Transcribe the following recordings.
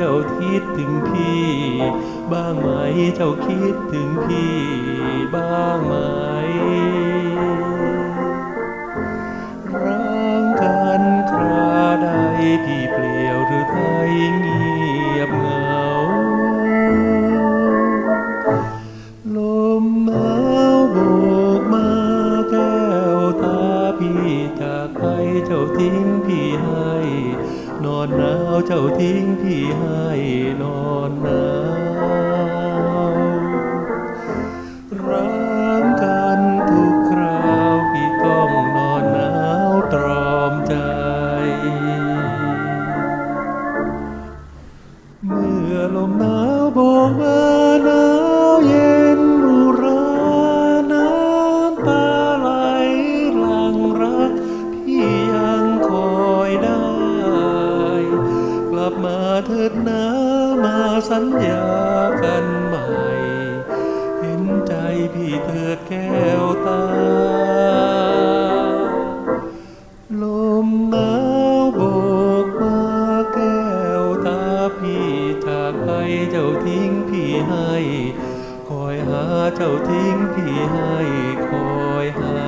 จ้าคิดถึงพี่ บ้างไหมเจ้าคิดถึงพี่ บ้างไหมร้างกันคราใดพี่เปลี่ยวหรือไทยเงียบเหงาลมหนาวโบ ทิ้งพี่ให้ นอนหนาวเจ้าทิ้งพี่ให้นอนหนาวร้างกันทุกคราวพี่ต้องนอนหนาวตรอมใจ เมื่อลมหนาวโบกมา สัญญากันใหม่ เห็นใจพี่เถิดแก้วตา ลมหนาวโบกมาแก้วตาพี่จากไปเจ้าทิ้งพี่ให้ คอยหาเจ้าทิ้งพี่ให้คอยหา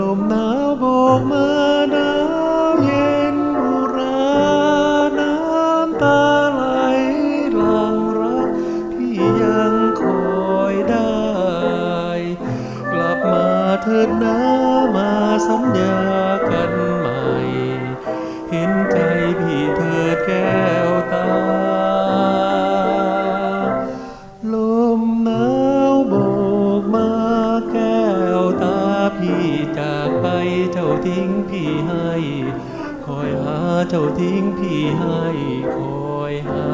ลมหนาวโบกมาหนาวเย็นอุราน้ำตาไหลหลังรักพี่ยังคอยได้ กลับมาเถิดนะมาสัญญากัน พี่จากไปเจ้าทิ้งพี่ให้ คอยหาเจ้าทิ้งพี่ให้ คอยหา